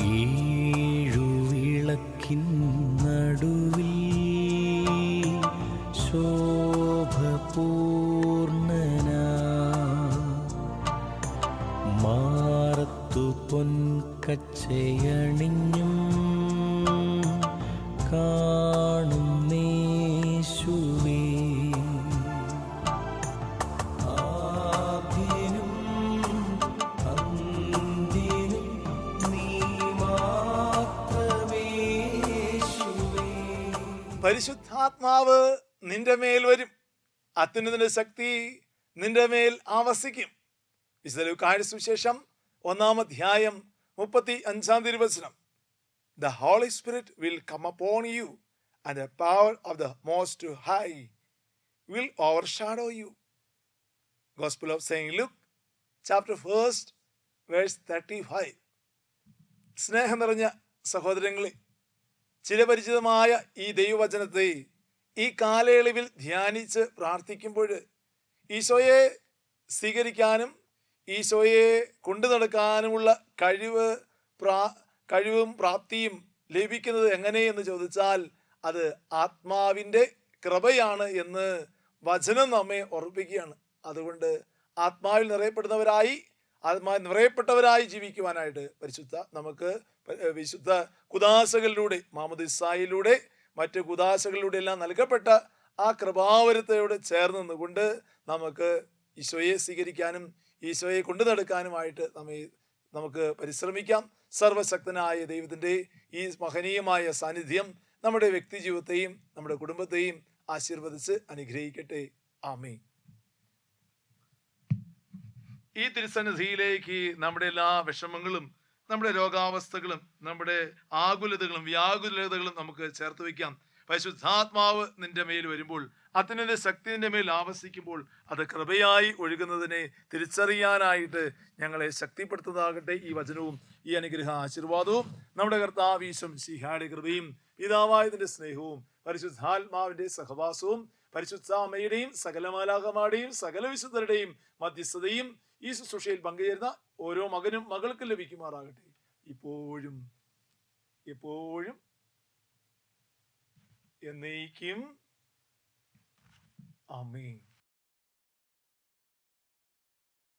ഏഴു വിളക്കിൻ നടുവിൽ ശോഭപൂർണനാ. മാറത്തു പൊൻകച്ചയണിഞ്ഞും കാണുന്നേശുവേ പരിശുദ്ധാത്മാവ് നിന്റെ മേൽ വരും. അത്യുന്നതിന്റെ ശക്തി നിന്റെ മേൽ ആവസിക്കും. വിശുദ്ധ കാഴ്ച സുവിശേഷം ഒന്നാം അധ്യായം മുപ്പത്തി അഞ്ചാം തിരുവചനം. The Holy Spirit will come upon you and the power of the Most High will overshadow you gospel of Saint Luke chapter first verse thirty five സ്നേഹം നിറഞ്ഞ സഹോദരങ്ങളെ ചിരപരിചിതമായ ഈ ദൈവവചനത്തെ ഈ കാലയളവിൽ ധ്യാനിച്ച് പ്രാർത്ഥിക്കുമ്പോൾ ഈശോയെ സ്വീകരിക്കാനും ഈശോയെ കൊണ്ടു നടക്കാനുമുള്ള കഴിവ് പ്രാ കഴിവും പ്രാപ്തിയും ലഭിക്കുന്നത് എങ്ങനെയെന്ന് ചോദിച്ചാൽ അത് ആത്മാവിന്റെ കൃപയാണ് എന്ന് വചനം നമ്മെ ഓർപ്പിക്കുകയാണ്. അതുകൊണ്ട് ആത്മാവിൽ നിറയപ്പെടുന്നവരായി ആത്മാവിൽ നിറയപ്പെട്ടവരായി ജീവിക്കുവാനായിട്ട് പരിശുദ്ധ നമുക്ക് പ- കുദാസകളിലൂടെ മുഹമ്മദ് മാമദിസായിലൂടെ മറ്റ് കുദാസകളിലൂടെ എല്ലാം നൽകപ്പെട്ട ആ കൃപാവരത്തോട് ചേർന്ന് നിന്നുകൊണ്ട് നമുക്ക് ഈശോയെ സ്വീകരിക്കാനും ഈശോയെ കൊണ്ടു നടക്കാനുമായിട്ട് നമ്മെ നമുക്ക് പരിശ്രമിക്കാം. സർവശക്തനായ ദൈവത്തിന്റെ ഈ മഹനീയമായ സാന്നിധ്യം നമ്മുടെ വ്യക്തി ജീവിതത്തെയും നമ്മുടെ കുടുംബത്തെയും ആശീർവദിച്ച് അനുഗ്രഹിക്കട്ടെ. ആമേ ഈ തിരുസന്നിധിയിലേക്ക് നമ്മുടെ എല്ലാ വിഷമങ്ങളും നമ്മുടെ രോഗാവസ്ഥകളും നമ്മുടെ ആകുലതകളും വ്യാകുലതകളും നമുക്ക് ചേർത്ത് വയ്ക്കാം. പരിശുദ്ധാത്മാവ് നിന്റെ മേൽ വരുമ്പോൾ അതിനെ ശക്തി നിന്റെ മേൽ ആവസിക്കുമ്പോൾ അത് കൃപയായി ഒഴുകുന്നതിനെ തിരിച്ചറിയാനായിട്ട് ഞങ്ങളെ ശക്തിപ്പെടുത്തുന്നതാകട്ടെ ഈ വചനവും ഈ അനുഗ്രഹ ആശീർവാദവും. നമ്മുടെ കർത്താവീശം ശിഹാടി കൃപയും പിതാവായതിന്റെ സ്നേഹവും പരിശുദ്ധാത്മാവിന്റെ സഹവാസവും പരിശുദ്ധാമയുടെയും സകല മാലാകമാരുടെയും സകല വിശുദ്ധരുടെയും മധ്യസ്ഥതയും ഈ ശുശ്രൂഷയിൽ പങ്കുചേരുന്ന ഓരോ മകനും മകൾക്കും ലഭിക്കുമാറാകട്ടെ. ഇപ്പോഴും എപ്പോഴും എന്നേക്കും. ആമേൻ.